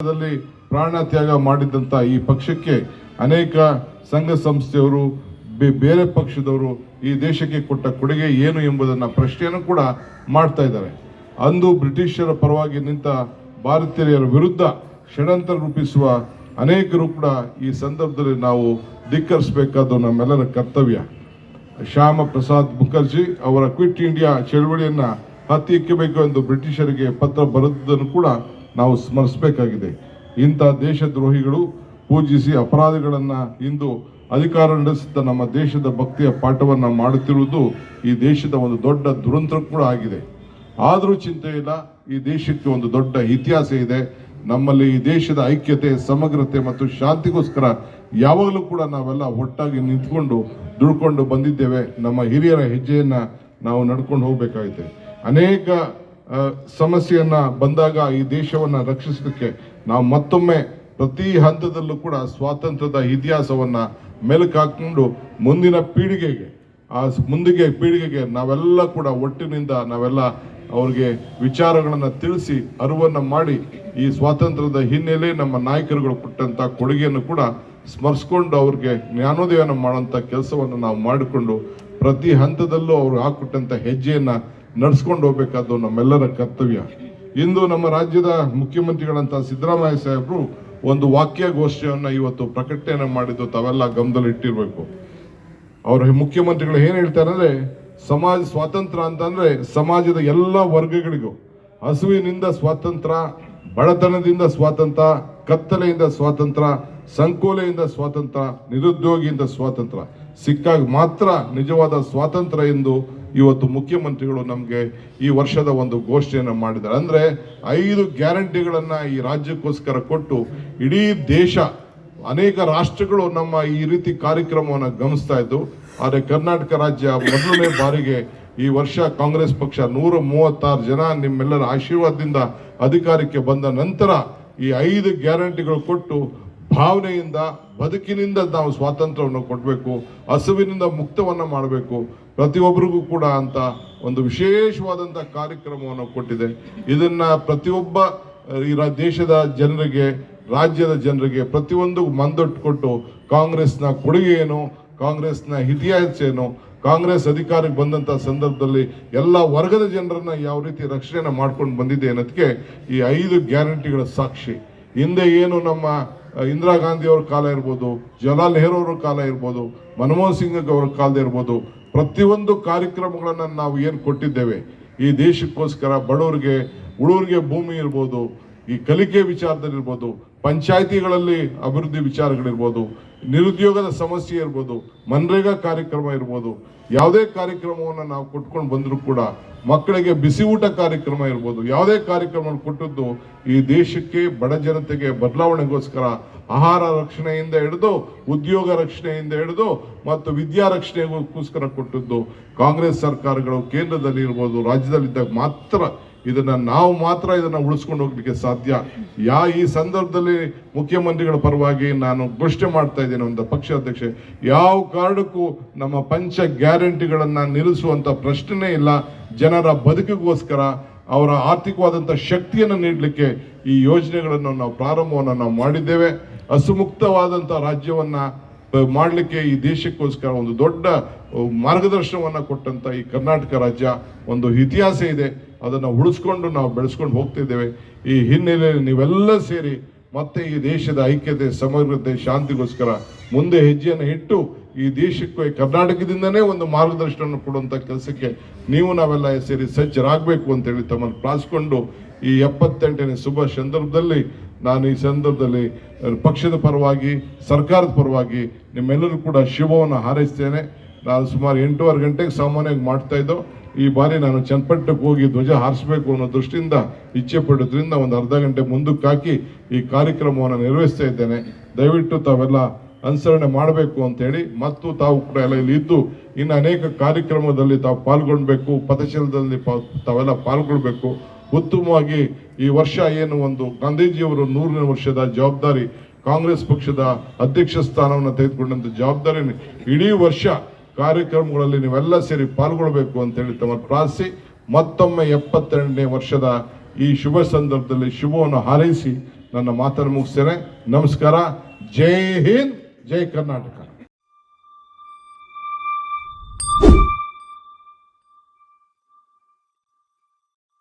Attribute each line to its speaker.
Speaker 1: ದಲ್ಲಿ ಪ್ರಾಣ ತ್ಯಾಗ ಮಾಡಿದಂತ ಈ ಪಕ್ಷಕ್ಕೆ ಅನೇಕ ಸಂಘ ಸಂಸ್ಥೆಯವರು ಬೇರೆ ಪಕ್ಷದವರು ಈ ದೇಶಕ್ಕೆ ಕೊಟ್ಟ ಕೊಡುಗೆ ಏನು ಎಂಬುದನ್ನ ಪ್ರಶ್ನೆಯನ್ನು ಕೂಡ ಮಾಡ್ತಾ ಇದ್ದಾರೆ. ಅಂದು ಬ್ರಿಟಿಷರ ಪರವಾಗಿ ನಿಂತ ಭಾರತೀಯರ ವಿರುದ್ಧ ಷಡಂತ್ರ ರೂಪಿಸುವ ಅನೇಕರು ಕೂಡ ಈ ಸಂದರ್ಭದಲ್ಲಿ ನಾವು ಧಿಕ್ಕರಿಸಬೇಕಾದ ನಮ್ಮೆಲ್ಲರ ಕರ್ತವ್ಯ. ಶ್ಯಾಮ ಪ್ರಸಾದ್ ಮುಖರ್ಜಿ ಅವರ ಕ್ವಿಟ್ ಇಂಡಿಯಾ ಚಳವಳಿಯನ್ನ ಹತ್ತಿಕ್ಕಬೇಕು ಎಂದು ಬ್ರಿಟಿಷರಿಗೆ ಪತ್ರ ಬರೆದನ್ನು ಕೂಡ ನಾವು ಸ್ಮರಿಸಬೇಕಾಗಿದೆ. ಇಂಥ ದೇಶದ್ರೋಹಿಗಳು ಪೂಜಿಸಿ ಅಪರಾಧಗಳನ್ನು ಇಂದು ಅಧಿಕಾರ ನಡೆಸುತ್ತಾ ನಮ್ಮ ದೇಶದ ಭಕ್ತಿಯ ಪಾಠವನ್ನು ಮಾಡುತ್ತಿರುವುದು ಈ ದೇಶದ ಒಂದು ದೊಡ್ಡ ದುರಂತ ಕೂಡ ಆಗಿದೆ. ಆದರೂ ಚಿಂತೆ ಇಲ್ಲ, ಈ ದೇಶಕ್ಕೆ ಒಂದು ದೊಡ್ಡ ಇತಿಹಾಸ ಇದೆ. ನಮ್ಮಲ್ಲಿ ಈ ದೇಶದ ಐಕ್ಯತೆ, ಸಮಗ್ರತೆ ಮತ್ತು ಶಾಂತಿಗೋಸ್ಕರ ಯಾವಾಗಲೂ ಕೂಡ ನಾವೆಲ್ಲ ಒಟ್ಟಾಗಿ ನಿಂತ್ಕೊಂಡು ದುಡ್ಕೊಂಡು ಬಂದಿದ್ದೇವೆ. ನಮ್ಮ ಹಿರಿಯರ ಹೆಜ್ಜೆಯನ್ನು ನಾವು ನಡ್ಕೊಂಡು ಹೋಗಬೇಕಾಗಿದೆ. ಅನೇಕ ಸಮಸ್ಯೆಯನ್ನ ಬಂದಾಗ ಈ ದೇಶವನ್ನ ರಕ್ಷಿಸೋದಕ್ಕೆ ನಾವು ಮತ್ತೊಮ್ಮೆ ಪ್ರತಿ ಹಂತದಲ್ಲೂ ಕೂಡ ಸ್ವಾತಂತ್ರ್ಯದ ಇತಿಹಾಸವನ್ನ ಮೆಲುಕು ಹಾಕೊಂಡು ಮುಂದಿನ ಪೀಳಿಗೆಗೆ, ಆ ಮುಂದಿಗೆ ಪೀಳಿಗೆಗೆ ನಾವೆಲ್ಲ ಕೂಡ ಒಟ್ಟಿನಿಂದ ನಾವೆಲ್ಲ ಅವ್ರಿಗೆ ವಿಚಾರಗಳನ್ನು ತಿಳಿಸಿ, ಅರಿವನ್ನು ಮಾಡಿ ಈ ಸ್ವಾತಂತ್ರ್ಯದ ಹಿನ್ನೆಲೆ ನಮ್ಮ ನಾಯಕರುಗಳು ಕೊಟ್ಟಂತ ಕೊಡುಗೆಯನ್ನು ಕೂಡ ಸ್ಮರಿಸ್ಕೊಂಡು ಅವ್ರಿಗೆ ಜ್ಞಾನೋದಯನ ಮಾಡುವಂತ ಕೆಲಸವನ್ನು ನಾವು ಮಾಡಿಕೊಂಡು ಪ್ರತಿ ಹಂತದಲ್ಲೂ ಅವರು ಹಾಕೊಟ್ಟಂತ ಹೆಜ್ಜೆಯನ್ನ ನಡ್ಸ್ಕೊಂಡು ಹೋಗ್ಬೇಕಾದ್ದು ನಮ್ಮೆಲ್ಲರ ಕರ್ತವ್ಯ. ಇಂದು ನಮ್ಮ ರಾಜ್ಯದ ಮುಖ್ಯಮಂತ್ರಿಗಳಂತ ಸಿದ್ದರಾಮಯ್ಯ ಸಾಹೇಬರು ಒಂದು ವಾಕ್ಯಗೋಷ್ಠಿಯನ್ನು ಇವತ್ತು ಪ್ರಕಟಣೆ ಮಾಡಿದ್ದು ತಾವೆಲ್ಲ ಗಮನದಲ್ಲಿ ಇಟ್ಟಿರಬೇಕು. ಅವರು ಮುಖ್ಯಮಂತ್ರಿಗಳು ಏನು ಹೇಳ್ತಾರೆ ಅಂದ್ರೆ ಸಮಾಜ ಸ್ವಾತಂತ್ರ್ಯ ಅಂತಂದರೆ ಸಮಾಜದ ಎಲ್ಲ ವರ್ಗಗಳಿಗೂ ಹಸುವಿನಿಂದ ಸ್ವಾತಂತ್ರ್ಯ ಬಡತನದಿಂದ ಸ್ವಾತಂತ್ರ್ಯ ಕತ್ತಲೆಯಿಂದ ಸ್ವಾತಂತ್ರ್ಯ ಸಂಕೋಲೆಯಿಂದ ಸ್ವಾತಂತ್ರ್ಯ ನಿರುದ್ಯೋಗಿಯಿಂದ ಸ್ವಾತಂತ್ರ್ಯ ಸಿಕ್ಕಾಗ ಮಾತ್ರ ನಿಜವಾದ ಸ್ವಾತಂತ್ರ್ಯ ಎಂದು ಇವತ್ತು ಮುಖ್ಯಮಂತ್ರಿಗಳು ನಮಗೆ ಈ ವರ್ಷದ ಒಂದು ಘೋಷಣೆಯನ್ನು ಮಾಡಿದ್ದಾರೆ. ಅಂದರೆ ಐದು ಗ್ಯಾರಂಟಿಗಳನ್ನು ಈ ರಾಜ್ಯಕ್ಕೋಸ್ಕರ ಕೊಟ್ಟು ಇಡೀ ದೇಶ, ಅನೇಕ ರಾಷ್ಟ್ರಗಳು ನಮ್ಮ ಈ ರೀತಿ ಕಾರ್ಯಕ್ರಮವನ್ನು ಗಮನಿಸ್ತಾ ಇದ್ದು, ಆದರೆ ಕರ್ನಾಟಕ ರಾಜ್ಯ ಮೊದಲನೇ ಬಾರಿಗೆ ಈ ವರ್ಷ ಕಾಂಗ್ರೆಸ್ ಪಕ್ಷ ನೂರ ಮೂವತ್ತಾರು ಜನ ನಿಮ್ಮೆಲ್ಲರ ಆಶೀರ್ವಾದದಿಂದ ಅಧಿಕಾರಕ್ಕೆ ಬಂದ ನಂತರ ಈ ಐದು ಗ್ಯಾರಂಟಿಗಳು ಕೊಟ್ಟು ಭಾವನೆಯಿಂದ, ಬದುಕಿನಿಂದ ನಾವು ಸ್ವಾತಂತ್ರ್ಯವನ್ನು ಕೊಡಬೇಕು, ಹಸುವಿನಿಂದ ಮುಕ್ತವನ್ನು ಮಾಡಬೇಕು, ಪ್ರತಿಯೊಬ್ಬರಿಗೂ ಕೂಡ ಅಂತ ಒಂದು ವಿಶೇಷವಾದಂಥ ಕಾರ್ಯಕ್ರಮವನ್ನು ಕೊಟ್ಟಿದೆ. ಇದನ್ನು ಪ್ರತಿಯೊಬ್ಬ, ಈ ದೇಶದ ಜನರಿಗೆ, ರಾಜ್ಯದ ಜನರಿಗೆ ಪ್ರತಿಯೊಂದು ಮಂದೊಟ್ಟು ಕೊಟ್ಟು ಕಾಂಗ್ರೆಸ್ನ ಕೊಡುಗೆ ಏನು, ಕಾಂಗ್ರೆಸ್ನ ಇತಿಹಾಸ ಏನು, ಕಾಂಗ್ರೆಸ್ ಅಧಿಕಾರಕ್ಕೆ ಬಂದಂಥ ಸಂದರ್ಭದಲ್ಲಿ ಎಲ್ಲ ವರ್ಗದ ಜನರನ್ನು ಯಾವ ರೀತಿ ರಕ್ಷಣೆ ಮಾಡ್ಕೊಂಡು ಬಂದಿದೆ ಅನ್ನೋದಕ್ಕೆ ಈ ಐದು ಗ್ಯಾರಂಟಿಗಳ ಸಾಕ್ಷಿ. ಹಿಂದೆ ಏನು ನಮ್ಮ ಇಂದಿರಾ ಗಾಂಧಿ ಅವ್ರ ಕಾಲ ಇರ್ಬೋದು, ಜವಾಹರ್ಲಾಲ್ ನೆಹರು ಅವ್ರ ಕಾಲ ಇರ್ಬೋದು, ಮನಮೋಹನ್ ಸಿಂಗ್ ಅವ್ರ ಕಾಲದ ಇರ್ಬೋದು, ಪ್ರತಿಯೊಂದು ಕಾರ್ಯಕ್ರಮಗಳನ್ನು ನಾವು ಏನು ಕೊಟ್ಟಿದ್ದೇವೆ, ಈ ದೇಶಕ್ಕೋಸ್ಕರ ಬಡವರಿಗೆ, ಉಳೂರಿಗೆ ಭೂಮಿ ಇರ್ಬೋದು, ಈ ಕಲಿಕೆ ವಿಚಾರದಲ್ಲಿರ್ಬೋದು, ಪಂಚಾಯಿತಿಗಳಲ್ಲಿ ಅಭಿವೃದ್ಧಿ ವಿಚಾರಗಳಿರ್ಬೋದು ನಿರುದ್ಯೋಗದ ಸಮಸ್ಯೆ ಇರ್ಬೋದು, ಮನ್ರೇಗಾ ಕಾರ್ಯಕ್ರಮ ಇರ್ಬೋದು, ಯಾವುದೇ ಕಾರ್ಯಕ್ರಮವನ್ನು ನಾವು ಕೊಟ್ಕೊಂಡು ಬಂದರೂ ಕೂಡ ಮಕ್ಕಳಿಗೆ ಬಿಸಿ ಊಟ ಕಾರ್ಯಕ್ರಮ ಇರ್ಬೋದು, ಯಾವುದೇ ಕಾರ್ಯಕ್ರಮವನ್ನು ಕೊಟ್ಟದ್ದು ಈ ದೇಶಕ್ಕೆ ಬಡ ಜನತೆಗೆ ಬದಲಾವಣೆಗೋಸ್ಕರ ಆಹಾರ ರಕ್ಷಣೆಯಿಂದ ಹಿಡಿದು, ಉದ್ಯೋಗ ರಕ್ಷಣೆಯಿಂದ ಹಿಡಿದು ಮತ್ತು ವಿದ್ಯಾ ರಕ್ಷಣೆಗೋಸ್ಕರ ಕೊಟ್ಟದ್ದು ಕಾಂಗ್ರೆಸ್ ಸರ್ಕಾರಗಳು ಕೇಂದ್ರದಲ್ಲಿ ಇರ್ಬೋದು ರಾಜ್ಯದಲ್ಲಿದ್ದಾಗ ಮಾತ್ರ ಇದನ್ನ ನಾವು ಮಾತ್ರ ಇದನ್ನ ಉಳಿಸ್ಕೊಂಡು ಹೋಗ್ಲಿಕ್ಕೆ ಸಾಧ್ಯ. ಯಾ ಈ ಸಂದರ್ಭದಲ್ಲಿ ಮುಖ್ಯಮಂತ್ರಿಗಳ ಪರವಾಗಿ ನಾನು ಘೋಷಣೆ ಮಾಡ್ತಾ ಇದ್ದೇನೆ ಒಂದು ಪಕ್ಷ ಅಧ್ಯಕ್ಷೆ. ಯಾವ ಕಾರಣಕ್ಕೂ ನಮ್ಮ ಪಂಚ ಗ್ಯಾರಂಟಿಗಳನ್ನು ನಿಲ್ಲಿಸುವಂತ ಪ್ರಶ್ನೆನೇ ಇಲ್ಲ. ಜನರ ಬದುಕಿಗೋಸ್ಕರ, ಅವರ ಆರ್ಥಿಕವಾದಂಥ ಶಕ್ತಿಯನ್ನು ನೀಡಲಿಕ್ಕೆ ಈ ಯೋಜನೆಗಳನ್ನು ನಾವು ಪ್ರಾರಂಭವನ್ನು ನಾವು ಮಾಡಿದ್ದೇವೆ. ಹಸುಮುಕ್ತವಾದಂಥ ರಾಜ್ಯವನ್ನ ಮಾಡಲಿಕ್ಕೆ ಈ ದೇಶಕ್ಕೋಸ್ಕರ ಒಂದು ದೊಡ್ಡ ಮಾರ್ಗದರ್ಶನವನ್ನು ಕೊಟ್ಟಂಥ ಈ ಕರ್ನಾಟಕ ರಾಜ್ಯ ಒಂದು ಇತಿಹಾಸ ಇದೆ. ಅದನ್ನು ಉಳಿಸ್ಕೊಂಡು ನಾವು ಬೆಳೆಸ್ಕೊಂಡು ಹೋಗ್ತಿದ್ದೇವೆ. ಈ ಹಿನ್ನೆಲೆಯಲ್ಲಿ ನೀವೆಲ್ಲ ಸೇರಿ ಮತ್ತೆ ಈ ದೇಶದ ಐಕ್ಯತೆ ಸಮಗ್ರತೆ ಶಾಂತಿಗೋಸ್ಕರ ಮುಂದೆ ಹೆಜ್ಜೆಯನ್ನು ಇಟ್ಟು ಈ ದೇಶಕ್ಕೆ, ಕರ್ನಾಟಕದಿಂದನೇ ಒಂದು ಮಾರ್ಗದರ್ಶನವನ್ನು ಕೊಡುವಂತ ಕೆಲಸಕ್ಕೆ ನೀವು ನಾವೆಲ್ಲ ಸೇರಿ ಸಜ್ಜರಾಗಬೇಕು ಅಂತೇಳಿ ತಮ್ಮನ್ನು ಪ್ರಾರ್ಥಿಸಿಕೊಂಡು ಈ ಎಪ್ಪತ್ತೆಂಟನೇ ಶುಭ ಸಂದರ್ಭದಲ್ಲಿ ನಾನು ಈ ಸಂದರ್ಭದಲ್ಲಿ ಪಕ್ಷದ ಪರವಾಗಿ, ಸರ್ಕಾರದ ಪರವಾಗಿ ನಿಮ್ಮೆಲ್ಲರೂ ಕೂಡ ಶುಭವನ್ನು ಹಾರೈಸ್ತೇನೆ. ನಾನು ಸುಮಾರು ಎಂಟೂವರೆ ಗಂಟೆಗೆ ಸಾಮಾನ್ಯವಾಗಿ ಮಾಡ್ತಾ ಇದ್ದೋ, ಈ ಬಾರಿ ನಾನು ಚನ್ನಪಟ್ಟಕ್ಕೆ ಹೋಗಿ ಧ್ವಜ ಹಾರಿಸಬೇಕು ಅನ್ನೋ ದೃಷ್ಟಿಯಿಂದ ಇಚ್ಛೆ ಪಡೋದ್ರಿಂದ ಒಂದು ಅರ್ಧ ಗಂಟೆ ಮುಂದಕ್ಕೆ ಹಾಕಿ ಈ ಕಾರ್ಯಕ್ರಮವನ್ನು ನಿರ್ವಹಿಸ್ತಾ ಇದ್ದೇನೆ. ದಯವಿಟ್ಟು ತಾವೆಲ್ಲ ಅನುಸರಣೆ ಮಾಡಬೇಕು ಅಂತೇಳಿ ಮತ್ತು ತಾವು ಕೂಡ ಎಲ್ಲ ಇಲ್ಲಿ ಇದ್ದು, ಇನ್ನು ಅನೇಕ ಕಾರ್ಯಕ್ರಮದಲ್ಲಿ ತಾವು ಪಾಲ್ಗೊಳ್ಬೇಕು ಪಥಶೀಲದಲ್ಲಿ ತಾವೆಲ್ಲ ಪಾಲ್ಗೊಳ್ಬೇಕು. ಉತ್ತಮವಾಗಿ ಈ ವರ್ಷ ಏನು ಒಂದು ಗಾಂಧೀಜಿಯವರು ನೂರನೇ ವರ್ಷದ ಜವಾಬ್ದಾರಿ, ಕಾಂಗ್ರೆಸ್ ಪಕ್ಷದ ಅಧ್ಯಕ್ಷ ಸ್ಥಾನವನ್ನು ತೆಗೆದುಕೊಂಡಂಥ ಜವಾಬ್ದಾರಿ ಇಡೀ ವರ್ಷ ಕಾರ್ಯಕ್ರಮಗಳಲ್ಲಿ ನೀವೆಲ್ಲ ಸೇರಿ ಪಾಲ್ಗೊಳ್ಬೇಕು ಅಂತೇಳಿ ತಮ್ಮ ಪ್ರಾರ್ಥಿಸಿ, ಮತ್ತೊಮ್ಮೆ ಎಪ್ಪತ್ತೆರಡನೇ ವರ್ಷದ ಈ ಶುಭ ಸಂದರ್ಭದಲ್ಲಿ ಶುಭವನ್ನು ಹಾರೈಸಿ ನನ್ನ ಮಾತನ್ನು ಮುಗಿಸ್ತೇನೆ. ನಮಸ್ಕಾರ. ಜೈ ಹಿಂದ್, ಜೈ ಕರ್ನಾಟಕ.